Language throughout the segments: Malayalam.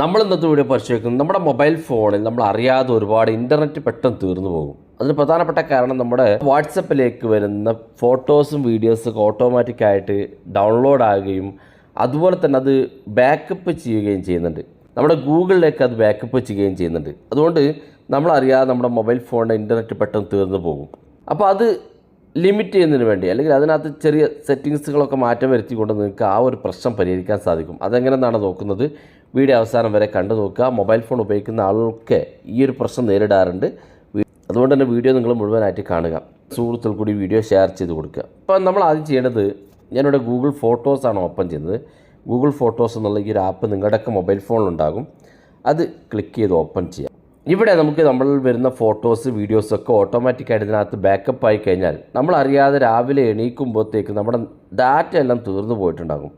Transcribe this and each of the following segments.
നമ്മൾ ഇന്നത്തെ വീഡിയോ പരിശോധിക്കുന്നത് നമ്മുടെ മൊബൈൽ ഫോണിൽ നമ്മൾ അറിയാതെ ഒരുപാട് ഇന്റർനെറ്റ് പെട്ടെന്ന് തീർന്നു പോകും. അതിന് പ്രധാനപ്പെട്ട കാരണം നമ്മുടെ വാട്സപ്പിലേക്ക് വരുന്ന ഫോട്ടോസും വീഡിയോസൊക്കെ ഓട്ടോമാറ്റിക് ആയിട്ട് ഡൗൺലോഡ് ആകുകയും അതുപോലെ തന്നെ അത് ബാക്കപ്പ് ചെയ്യുകയും ചെയ്യുന്നുണ്ട്. നമ്മുടെ ഗൂഗിളിലേക്ക് അത് ബാക്കപ്പ് ചെയ്യുകയും ചെയ്യുന്നുണ്ട്. അതുകൊണ്ട് നമ്മളറിയാതെ നമ്മുടെ മൊബൈൽ ഫോണിന്റെ ഇന്റർനെറ്റ് പെട്ടെന്ന് തീർന്നു പോകും. അപ്പോൾ അത് ലിമിറ്റ് ചെയ്യുന്നതിന് വേണ്ടി അല്ലെങ്കിൽ അതിനകത്ത് ചെറിയ സെറ്റിങ്സുകളൊക്കെ മാറ്റം വരുത്തിക്കൊണ്ട് നിങ്ങൾക്ക് ആ ഒരു പ്രശ്നം പരിഹരിക്കാൻ സാധിക്കും. അതെങ്ങനെന്നാണ് നോക്കുന്നത്? വീഡിയോ അവസാനം വരെ കണ്ടു നോക്കുക. മൊബൈൽ ഫോൺ ഉപയോഗിക്കുന്ന ആളുകൾക്ക് ഈ ഒരു പ്രശ്നം നേരിടാറുണ്ട്. അതുകൊണ്ട് തന്നെ വീഡിയോ നിങ്ങൾ മുഴുവനായിട്ട് കാണുക. സുഹൃത്തുക്കൾ കൂടി വീഡിയോ ഷെയർ ചെയ്ത് കൊടുക്കുക. അപ്പോൾ നമ്മൾ ആദ്യം ചെയ്യേണ്ടത് ഞാനിവിടെ ഗൂഗിൾ ഫോട്ടോസാണ് ഓപ്പൺ ചെയ്യുന്നത്. ഗൂഗിൾ ഫോട്ടോസ് എന്നുള്ള ഈ ഒരു ആപ്പ് നിങ്ങളുടെയൊക്കെ മൊബൈൽ ഫോണിലുണ്ടാകും അത് ക്ലിക്ക് ചെയ്ത് ഓപ്പൺ ചെയ്യാം ഇവിടെ നമുക്ക് നമ്മൾ വരുന്ന ഫോട്ടോസ് വീഡിയോസ് ഒക്കെ ഓട്ടോമാറ്റിക്കായിട്ട് ഇതിനകത്ത് ബാക്കപ്പ് ആയി കഴിഞ്ഞാൽ നമ്മൾ അറിയാതെ രാവിലെ എണീക്കുമ്പോഴത്തേക്ക് നമ്മുടെ ഡാറ്റ എല്ലാം തീർന്നു പോയിട്ടുണ്ടാകും.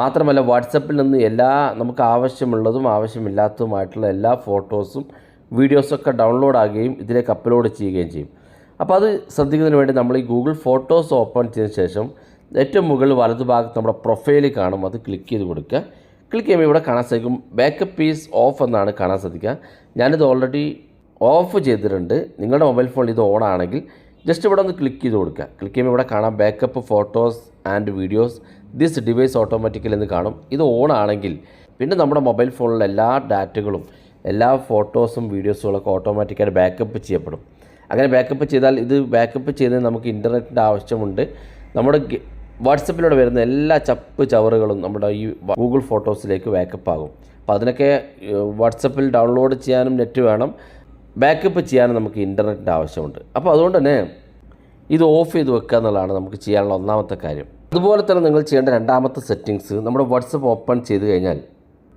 മാത്രമല്ല വാട്സപ്പിൽ നിന്ന് എല്ലാ നമുക്ക് ആവശ്യമുള്ളതും ആവശ്യമില്ലാത്തതുമായിട്ടുള്ള എല്ലാ ഫോട്ടോസും വീഡിയോസൊക്കെ ഡൗൺലോഡ് ആകുകയും ഇതിലേക്ക് അപ്ലോഡ് ചെയ്യുകയും ചെയ്യും. അപ്പോൾ അത് ശ്രദ്ധിക്കുന്നതിന് വേണ്ടി നമ്മൾ ഈ ഗൂഗിൾ ഫോട്ടോസ് ഓപ്പൺ ചെയ്തതിന് ശേഷം ഏറ്റവും മുകളിൽ വലതുഭാഗത്ത് നമ്മുടെ പ്രൊഫൈൽ കാണും. അത് ക്ലിക്ക് ചെയ്ത് കൊടുക്കുക. ക്ലിക്ക് ചെയ്യുമ്പോൾ ഇവിടെ കാണാൻ സാധിക്കും. ബാക്കപ്പ് പീസ് ഓഫ് എന്നാണ് കാണാൻ സാധിക്കുക. ഞാനിത് ഓൾറെഡി ഓഫ് ചെയ്തിട്ടുണ്ട്. നിങ്ങളുടെ മൊബൈൽ ഫോണിൽ ഇത് ഓൺ ആണെങ്കിൽ ജസ്റ്റ് ഇവിടെ ഒന്ന് ക്ലിക്ക് ചെയ്ത് കൊടുക്കുക. ക്ലിക്ക് ചെയ്യുമ്പോൾ ഇവിടെ കാണാം backup photos and videos this device automatically എന്ന് കാണും. ഇത് ഓൺ ആണെങ്കിൽ പിന്നെ നമ്മുടെ മൊബൈൽ ഫോണിലെ എല്ലാ ഡാറ്റകളും എല്ലാ ഫോട്ടോസും വീഡിയോസുകളൊക്കെ ഓട്ടോമാറ്റിക്കായിട്ട് ബാക്കപ്പ് ചെയ്യപ്പെടും. അങ്ങനെ ബാക്കപ്പ് ചെയ്താൽ ഇത് ബാക്കപ്പ് ചെയ്തതിന് നമുക്ക് ഇന്റർനെറ്റിന്റെ ആവശ്യമുണ്ട്. നമ്മുടെ വാട്സപ്പിലൂടെ വരുന്ന എല്ലാ ചപ്പ് ചവറുകളും നമ്മുടെ ഈ ഗൂഗിൾ ഫോട്ടോസിലേക്ക് ബാക്കപ്പ് ആകും. അപ്പോൾ അതിനൊക്കെ വാട്സപ്പിൽ ഡൗൺലോഡ് ചെയ്യാനും നെറ്റ് വേണം. ബാക്കപ്പ് ചെയ്യാനും നമുക്ക് ഇന്റർനെറ്റിന്റെ ആവശ്യമുണ്ട്. അപ്പോൾ അതുകൊണ്ട് തന്നെ ഇത് ഓഫ് ചെയ്ത് വെക്കുക എന്നുള്ളതാണ് നമുക്ക് ചെയ്യാനുള്ള ഒന്നാമത്തെ കാര്യം. അതുപോലെ തന്നെ നിങ്ങൾ ചെയ്യേണ്ട രണ്ടാമത്തെ സെറ്റിങ്സ് നമ്മുടെ വാട്സപ്പ് ഓപ്പൺ ചെയ്ത് കഴിഞ്ഞാൽ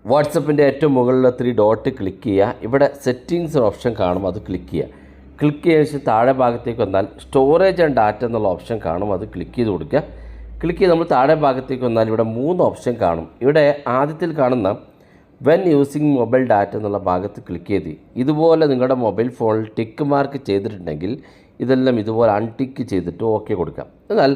വാട്സപ്പിന്റെ ഏറ്റവും മുകളിലെ ത്രീ ഡോട്ട് ക്ലിക്ക് ചെയ്യുക. ഇവിടെ സെറ്റിങ്സ് ഓപ്ഷൻ കാണും അത് ക്ലിക്ക് ചെയ്യുക. ക്ലിക്ക് ചെയ്ത താഴെ ഭാഗത്തേക്ക് വന്നാൽ സ്റ്റോറേജ് ആൻഡ് ഡാറ്റ എന്നുള്ള ഓപ്ഷൻ കാണും അത് ക്ലിക്ക് ചെയ്ത് കൊടുക്കുക. ക്ലിക്ക് ചെയ്ത് നമ്മൾ താഴെ ഭാഗത്തേക്ക് വന്നാൽ ഇവിടെ മൂന്ന് ഓപ്ഷൻ കാണും. ഇവിടെ ആദ്യത്തിൽ കാണുന്ന വെൻ യൂസിങ് മൊബൈൽ ഡാറ്റ എന്നുള്ള ഭാഗത്ത് ക്ലിക്ക് ചെയ്ത് ഇതുപോലെ നിങ്ങളുടെ മൊബൈൽ ഫോണിൽ ടിക്ക് മാർക്ക് ചെയ്തിട്ടുണ്ടെങ്കിൽ ഇതെല്ലാം ഇതുപോലെ അൺടിക്ക് ചെയ്തിട്ട് ഓക്കെ കൊടുക്കാം. എന്നാൽ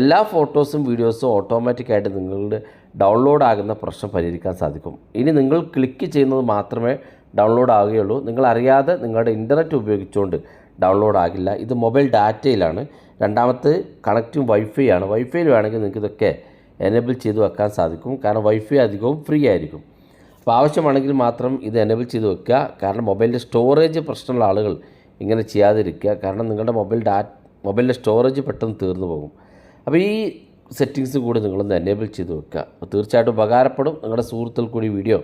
എല്ലാ ഫോട്ടോസും വീഡിയോസും ഓട്ടോമാറ്റിക്കായിട്ട് നിങ്ങളുടെ ഡൗൺലോഡ് ആകുന്ന പ്രശ്നം പരിഹരിക്കാൻ സാധിക്കും. ഇനി നിങ്ങൾ ക്ലിക്ക് ചെയ്യുന്നത് മാത്രമേ ഡൗൺലോഡ് ആവുകയുള്ളൂ. നിങ്ങളറിയാതെ നിങ്ങളുടെ ഇന്റർനെറ്റ് ഉപയോഗിച്ചുകൊണ്ട് ഡൗൺലോഡ് ആകില്ല. ഇത് മൊബൈൽ ഡാറ്റയിലാണ്. രണ്ടാമത്തെ കണക്റ്റും വൈഫൈ ആണ്. വൈഫൈയിൽ വേണമെങ്കിൽ നിങ്ങൾക്ക് ഇതൊക്കെ എനേബിൾ ചെയ്ത് വെക്കാൻ സാധിക്കും. കാരണം വൈഫൈ അധികവും ഫ്രീ ആയിരിക്കും. അപ്പോൾ ആവശ്യമാണെങ്കിൽ മാത്രം ഇത് എനേബിൾ ചെയ്ത് വെക്കുക. കാരണം മൊബൈലിന്റെ സ്റ്റോറേജ് പ്രശ്നമുള്ള ആളുകൾ ഇങ്ങനെ ചെയ്യാതിരിക്കുക. കാരണം നിങ്ങളുടെ മൊബൈൽ ഡാ മൊബൈലിന്റെ സ്റ്റോറേജ് പെട്ടെന്ന് തീർന്നു പോകും. അപ്പോൾ ഈ സെറ്റിങ്സ് കൂടി നിങ്ങളൊന്ന് എനേബിൾ ചെയ്ത് വെക്കുക. അപ്പോൾ തീർച്ചയായിട്ടും ഉപകാരപ്പെടും. നിങ്ങളുടെ സുഹൃത്തുക്കൾ കൂടി വീഡിയോ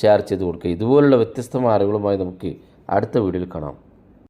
ഷെയർ ചെയ്ത് കൊടുക്കുക. ഇതുപോലുള്ള വ്യത്യസ്തമായ അറിവുകളുമായി നമുക്ക് അടുത്ത വീഡിയോയിൽ കാണാം.